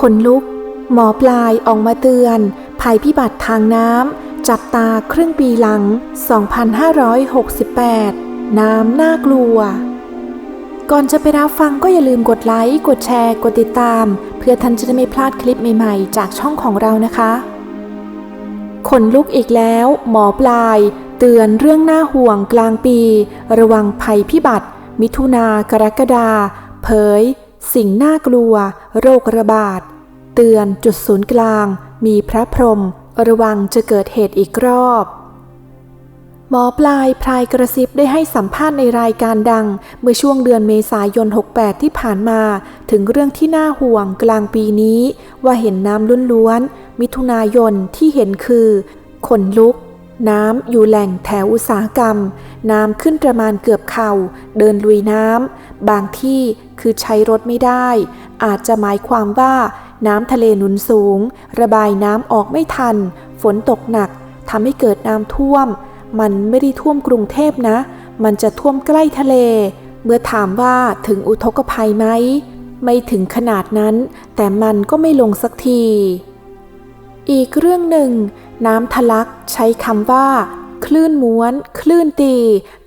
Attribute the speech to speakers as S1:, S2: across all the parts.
S1: คนลุก หมอปลายออกมาเตือน ภัยพิบัติทางน้ำจับตาครึ่งปีหลัง 2568 น้ำน่ากลัว ก่อนจะไปรับฟังก็อย่าลืมกดไลค์ กดแชร์ กดติดตาม เพื่อท่านจะได้ไม่พลาดคลิปใหม่ๆ จากช่องของเรานะคะคนลุกอีกแล้ว หมอปลาย เตือนเรื่องหน้าห่วงกลางปี ระวังภัยพิบัติ มิถุนากรกฎาเผย สิ่งน่ากลัว โรคระบาด เตือนจุดศูนย์กลาง มีพระพรหมระวังจะเกิดเหตุอีกรอบ หมอปลายพรายกระซิบได้ให้สัมภาษณ์ในรายการดัง เมื่อช่วงเดือนเมษายน 68 ที่ผ่านมา ถึงเรื่องที่น่าห่วงกลางปีนี้ ว่าเห็นน้ำล้วนๆมิถุนายนที่เห็นคือ ขนลุก น้ำอยู่แหล่งแถวอุตสาหกรรม น้ำขึ้นประมาณเกือบเข่า เดินลุยน้ำ บางที่คือใช้รถไม่ได้ อาจจะหมายความว่าน้ำทะเลหนุนสูง ระบายน้ำออกไม่ทัน ฝนตกหนักทำให้เกิดน้ำท่วม มันไม่ได้ท่วมกรุงเทพนะ มันจะท่วมใกล้ทะเล เมื่อถามว่าถึงอุทกภัยไหม ไม่ถึงขนาดนั้น แต่มันก็ไม่ลงสักที อีกเรื่องหนึ่ง น้ำทะลักใช้คำว่า คลื่นม้วน คลื่นตี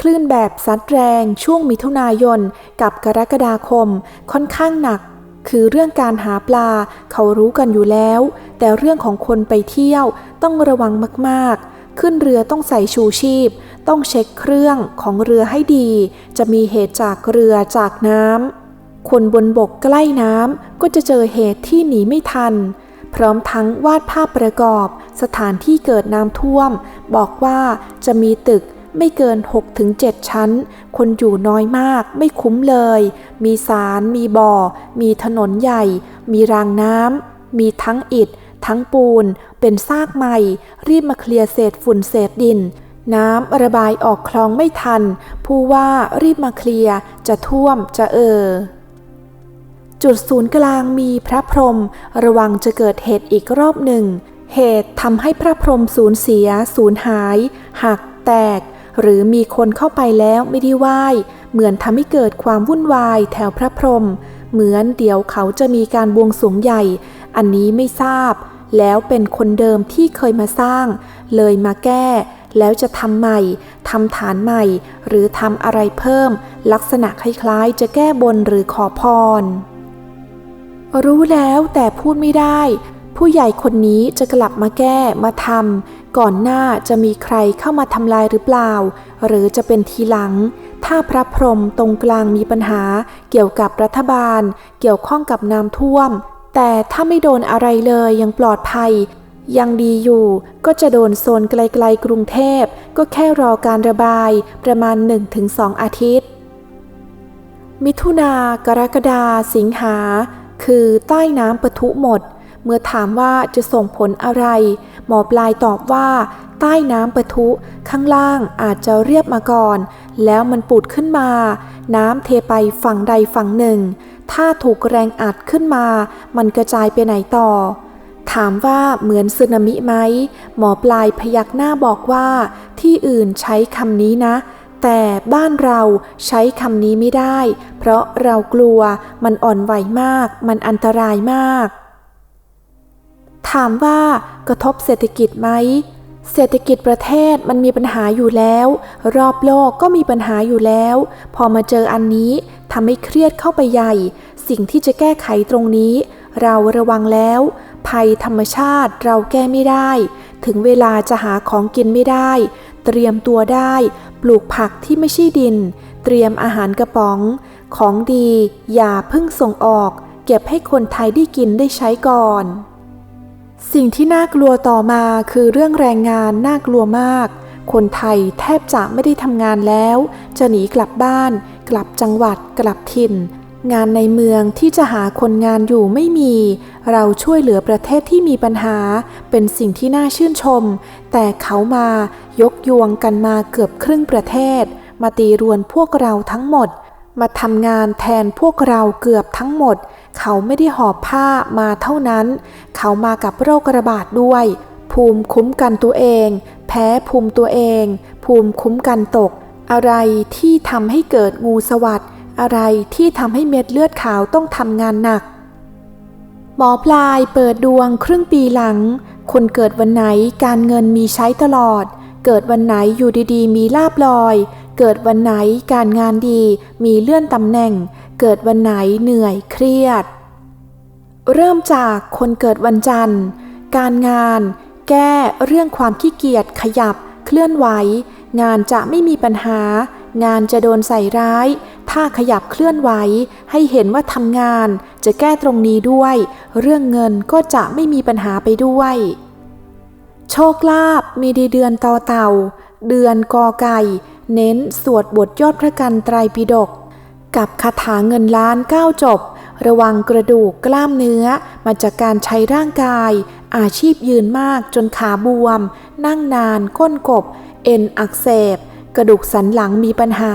S1: คลื่นแบบซัดแรงช่วงมิถุนายน กับกรกฎาคม ค่อนข้างหนัก คือเรื่องการหาปลา เขารู้กันอยู่แล้ว แต่เรื่องของคนไปเที่ยวต้องระวังมากๆขึ้นเรือต้องใส่ชูชีพ ต้องเช็คเครื่องของเรือให้ดี จะมีเหตุจากเรือจากน้ำ คนบนบกใกล้น้ำก็จะเจอเหตุที่หนีไม่ทัน พร้อมทั้งวาดภาพประกอบ สถานที่เกิดน้ำท่วม บอกว่าจะมีตึกไม่เกิน 6-7 ชั้น คนอยู่น้อยมากไม่คุ้มเลย มีศาลมีบ่อ มีถนนใหญ่ มีรางน้ำ มีทั้งอิฐ ทั้งปูน เป็นซากใหม่ รีบมาเคลียร์เศษฝุ่นเศษดิน น้ำระบายออกคลองไม่ทัน ผู้ว่ารีบมาเคลียร์ จะท่วมจะเออ จุดศูนย์กลางมีพระพรหมระวังจะเกิดเหตุอีกรอบหนึ่ง เหตุทำให้พระพรหมสูญเสีย สูญหาย หัก แตก หรือมีคนเข้าไปแล้วไม่ได้ไหว้ เหมือนทำให้เกิดความวุ่นวายแถวพระพรหมเหมือนเดี๋ยวเขาจะมีการบวงสรวงใหญ่ อันนี้ไม่ทราบ แล้วเป็นคนเดิมที่เคยมาสร้าง เลยมาแก้ แล้วจะทำใหม่ทำฐานใหม่ หรือทำอะไรเพิ่ม ลักษณะคล้ายๆ จะแก้บนหรือขอพร รู้แล้วแต่พูดไม่ได้ ผู้ใหญ่คนนี้จะกลับมาแก้มาทำก่อนหน้าจะมีใครเข้ามาทำลายหรือเปล่า หรือจะเป็นทีหลัง ถ้าพระพรหมตรงกลางมีปัญหา เกี่ยวกับรัฐบาล เกี่ยวข้องกับน้ำท่วม แต่ถ้าไม่โดนอะไรเลยยังปลอดภัย ยังดีอยู่ก็จะโดนโซนไกลๆกรุงเทพ ก็แค่รอการระบายประมาณ 1-2 อาทิตย์ มิถุนากรกฎาสิงหา คือใต้น้ำปะทุหมด เมื่อถามว่าจะส่งผลอะไร หมอปลายตอบว่า ใต้น้ำปะทุข้างล่างอาจจะเรียบมาก่อน แล้วมันปุดขึ้นมา น้ำเทไปฝั่งใดฝั่งหนึ่ง ถ้าถูกแรงอัดขึ้นมา มันกระจายไปไหนต่อ ถามว่าเหมือนสึนามิไหม หมอปลายพยักหน้าบอกว่า ที่อื่นใช้คำนี้นะ แต่บ้านเราใช้คำนี้ไม่ได้ เพราะเรากลัวมันอ่อนไหวมาก มันอันตรายมาก ถามว่ากระทบเศรษฐกิจไหมเศรษฐกิจประเทศมันมีปัญหาอยู่แล้ว รอบโลกก็มีปัญหาอยู่แล้ว พอมาเจออันนี้ทำให้เครียดเข้าไปใหญ่ สิ่งที่จะแก้ไขตรงนี้ เราระวังแล้ว ภัยธรรมชาติเราแก้ไม่ได้ ถึงเวลาจะหาของกินไม่ได้ เตรียมตัวได้ ปลูกผักที่ไม่ใช่ดิน เตรียมอาหารกระป๋อง ของดีอย่าเพิ่งส่งออก เก็บให้คนไทยได้กินได้ใช้ก่อน สิ่งที่น่ากลัวต่อมาคือเรื่องแรงงานน่ากลัวมาก คนไทยแทบจะไม่ได้ทำงานแล้ว จะหนีกลับบ้าน กลับจังหวัด กลับถิ่น งานในเมืองที่จะหาคนงานอยู่ไม่มี เราช่วยเหลือประเทศที่มีปัญหา เป็นสิ่งที่น่าชื่นชม แต่เขามายกยวงกันมาเกือบครึ่งประเทศ มาตีรวนพวกเราทั้งหมด มาทำงานแทนพวกเราเกือบทั้งหมด เขาไม่ได้หอบผ้ามาเท่านั้น เขามากับโรคระบาดด้วย ภูมิคุ้มกันตัวเอง แพ้ภูมิตัวเอง ภูมิคุ้มกันตก อะไรที่ทำให้เกิดงูสวัสด อะไรที่ทำให้เม็ดเลือดขาวต้องทำงานหนัก หมอปลายเปิดดวงครึ่งปีหลัง คนเกิดวันไหนการเงินมีใช้ตลอด เกิดวันไหนอยู่ดีๆ มีลาบลอย เกิดวันไหนการงานดีมีเลื่อนตำแหน่ง เกิดวันไหนเหนื่อยเครียด เริ่มจากคนเกิดวันจันทร์ การงาน แก้เรื่องความขี้เกียจขยับ เคลื่อนไหว งานจะไม่มีปัญหา งานจะโดนใส่ร้าย ถ้าขยับเคลื่อนไหว ให้เห็นว่าทำงานจะแก้ตรงนี้ด้วย เรื่องเงินก็จะไม่มีปัญหาไปด้วย โชคลาภมีดีเดือนต่อเต่า เดือนกอไก่ เน้นสวดบทยอดพระกันไตรปิฎกกับคาถาเงินล้านเก้าจบ ระวังกระดูกกล้ามเนื้อ มาจากการใช้ร่างกาย อาชีพยืนมากจนขาบวม นั่งนานก้นกบ เอ็นอักเสบ กระดูกสันหลังมีปัญหา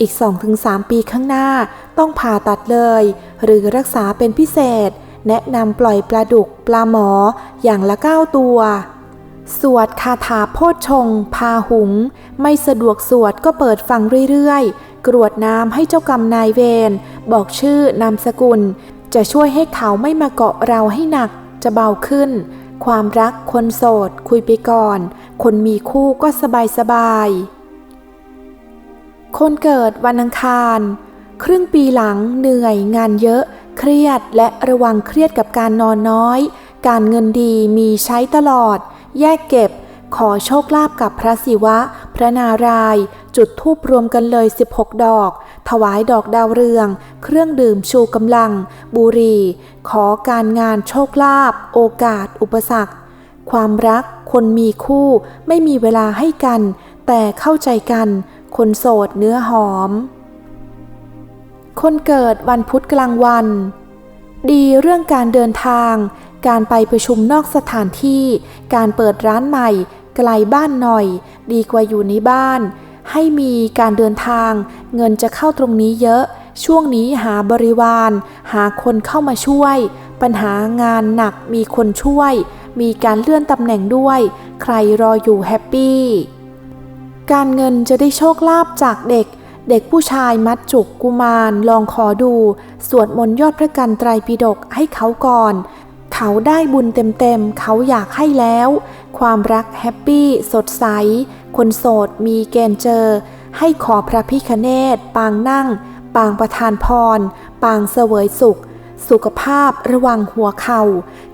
S1: อีก 2-3 ปีข้างหน้า ต้องผ่าตัดเลย หรือรักษาเป็นพิเศษ แนะนำปล่อยปลาดุกปลาหมออย่างละ 9 ตัว สวดคาถาโพชง พาหุง ไม่สะดวกสวดก็เปิดฟังเรื่อยๆ กรวดน้ำให้เจ้ากรรมนายเวร บอกชื่อนามสกุล จะช่วยให้เขาไม่มาเกาะเราให้หนักจะเบาขึ้น ความรักคนโสด คุยไปก่อน คนมีคู่ก็สบายสบาย คนเกิดวันอังคาร ครึ่งปีหลังเหนื่อยงานเยอะ เครียดและระวังเครียดกับการนอนน้อย การเงินดีมีใช้ตลอด แยกเก็บ ขอโชคลาภกับพระศิวะ พระนารายจุดทูปรวมกันเลย 16 ดอก ถวายดอกดาวเรือง เครื่องดื่มชูกำลัง บุรี ขอการงานโชคลาภโอกาส อุปสรรค ความรักคนมีคู่ ไม่มีเวลาให้กัน แต่เข้าใจกัน คนโสดเนื้อหอม คนเกิดวันพุธกลางวัน ดีเรื่องการเดินทาง การไปประชุมนอกสถานที่ การเปิดร้านใหม่ ไกลบ้านหน่อย ดีกว่าอยู่ในบ้าน ให้มีการเดินทาง เงินจะเข้าตรงนี้เยอะ ช่วงนี้หาบริวาร หาคนเข้ามาช่วย ปัญหางานหนักมีคนช่วย มีการเลื่อนตำแหน่งด้วย ใครรออยู่แฮปปี้ การเงินจะได้โชคลาภจากเด็ก เด็กผู้ชายมัดจุกกุมาร ลองขอดู สวดมนต์ยอดพระกันไตรปิฎกให้เขาก่อน เขาได้บุญเต็มๆ เขาอยากให้แล้ว ความรักแฮปปี้ สดใส คนโสดมีเกณฑ์เจอ ให้ขอพระพิคเนตปางนั่ง ปางประทานพร ปางเสวยสุข สุขภาพระวังหัวเข่า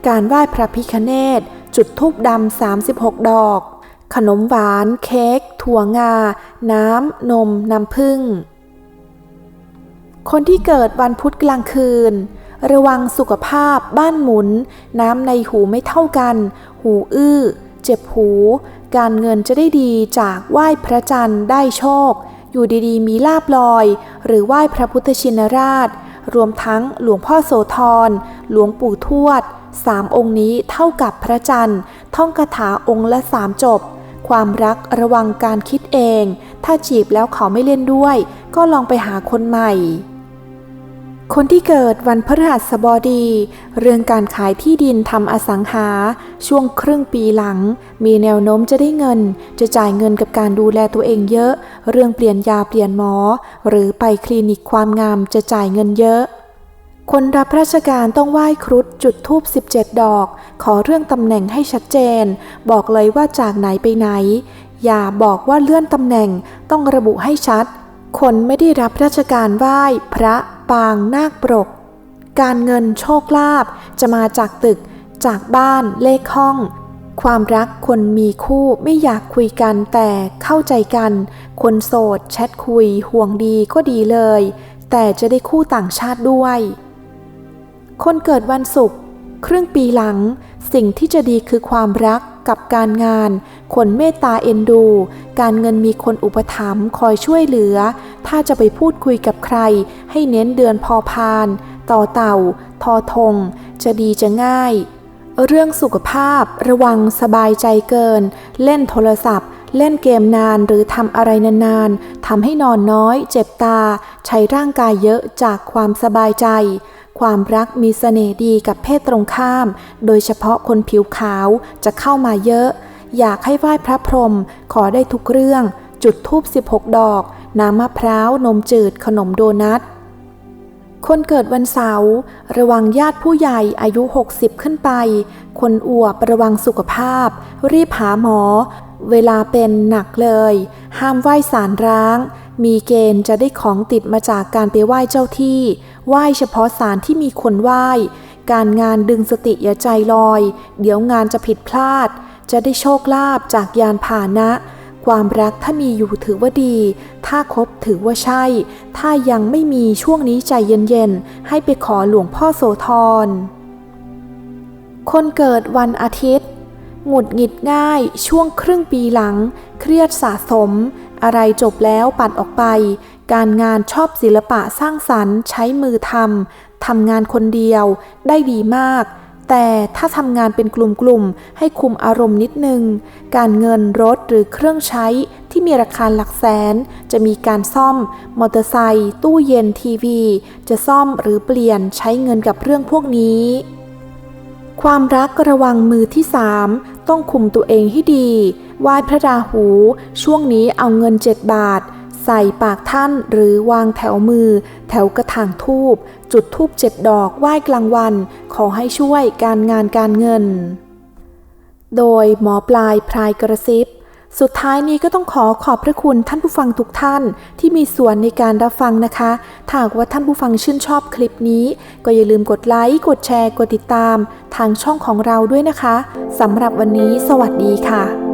S1: การไหว้พระพิคเนตจุดทูบดำ36 ดอก ขนมหวาน เค้ก ถั่วงา น้ำ นม น้ำผึ้ง คนที่เกิดวันพุธกลางคืน ระวังสุขภาพ บ้านหมุน น้ำในหูไม่เท่ากัน หูอื้อ เจ็บหู การเงินจะได้ดีจากไหว้พระจันทร์ได้โชค อยู่ดีๆ มีลาบลอย หรือไหว้พระพุทธชินราช รวมทั้งหลวงพ่อโสธร หลวงปู่ทวดสามองค์นี้เท่ากับพระจันทร์ ท่องคาถาองค์ละสามจบ ความรักระวังการคิดเอง ถ้าจีบแล้วเขาไม่เล่นด้วย ก็ลองไปหาคนใหม่ คนที่เกิดวันพฤหัสบดี เรื่องการขายที่ดินทำอสังหา ช่วงครึ่งปีหลัง มีแนวโน้มจะได้เงิน จะจ่ายเงินกับการดูแลตัวเองเยอะ เรื่องเปลี่ยนยาเปลี่ยนหมอ หรือไปคลินิกความงามจะจ่ายเงินเยอะ คนรับราชการต้องไหว้ครุฑจุดทูบ17 ดอก ขอเรื่องตำแหน่งให้ชัดเจน บอกเลยว่าจากไหนไปไหน อย่าบอกว่าเลื่อนตำแหน่งต้องระบุให้ชัด คนไม่ได้รับราชการไหว้ พระปางนาคปรก การเงินโชคลาภจะมาจากตึก จากบ้านเลขห้อง ความรักคนมีคู่ไม่อยากคุยกันแต่เข้าใจกัน คนโสดแชทคุยห่วงดีก็ดีเลย แต่จะได้คู่ต่างชาติด้วย คนเกิดวันศุกร์ครึ่งปีหลัง สิ่งที่จะดีคือความรักกับการงาน คนเมตตาเอ็นดู การเงินมีคนอุปถัมภ์คอยช่วยเหลือ ถ้าจะไปพูดคุยกับใคร ให้เน้นเดือนพอพาน ต่อเต่า ทอทง จะดีจะง่าย เรื่องสุขภาพ ระวังสบายใจเกิน เล่นโทรศัพท์เล่นเกมนานหรือทำอะไรนานๆ ทำให้นอนน้อย เจ็บตา ใช้ร่างกายเยอะจากความสบายใจ ความรักมีเสน่ห์ดีกับเพศตรงข้าม โดยเฉพาะคนผิวขาวจะเข้ามาเยอะ อยากให้ไหว้พระพรหมขอได้ทุกเรื่อง จุดทูบ16 ดอก น้ำมะพร้าว นมจืด ขนมโดนัท คนเกิดวันเสาร์ระวังญาติผู้ใหญ่อายุ 60 ขึ้นไป คนอ้วบระวังสุขภาพ รีบหาหมอ เวลาเป็นหนักเลย ห้ามไหว้สารร้าง มีเกณฑ์จะได้ของติดมาจากการไปไหว้เจ้าที่ ไหว้เฉพาะสารที่มีคนไหว้ การงานดึงสติอย่าใจลอย เดี๋ยวงานจะผิดพลาด จะได้โชคลาภจากยานพาหนะ ความรักถ้ามีอยู่ถือว่าดี ถ้าคบถือว่าใช่ ถ้ายังไม่มีช่วงนี้ใจเย็นๆ ให้ไปขอหลวงพ่อโสธร คนเกิดวันอาทิตย์ หงุดหงิดง่ายช่วงครึ่งปีหลัง เครียดสะสมอะไรจบแล้วปัดออกไป การงานชอบศิลปะสร้างสรรค์ใช้มือทำทำงานคนเดียวได้ดีมาก แต่ถ้าทำงานเป็นกลุ่มๆให้คุมอารมณ์นิดนึง การเงินรถหรือเครื่องใช้ที่มีราคาหลักแสน จะมีการซ่อม มอเตอร์ไซค์ตู้เย็นทีวี จะซ่อมหรือเปลี่ยนใช้เงินกับเรื่องพวกนี้ ความรักระวังมือที่สามต้องคุมตัวเองให้ดีไหว้พระราหู ช่วงนี้เอาเงินเจ็ดบาท ใส่ปากท่านหรือวางแถวมือ แถวกระถางทูบจุดทูบเจ็ดดอกไหว้กลางวัน ขอให้ช่วยการงานการเงิน โดยหมอปลายพรายกระซิบ สุดท้ายนี้ก็ต้องขอขอบพระคุณท่านผู้ฟังทุกท่านที่มีส่วนในการรับฟังนะคะถ้าหากว่าท่านผู้ฟังชื่นชอบคลิปนี้ ก็อย่าลืมกดไลค์กดแชร์กดติดตาม ทางช่องของเราด้วยนะคะสำหรับวันนี้ สวัสดีค่ะ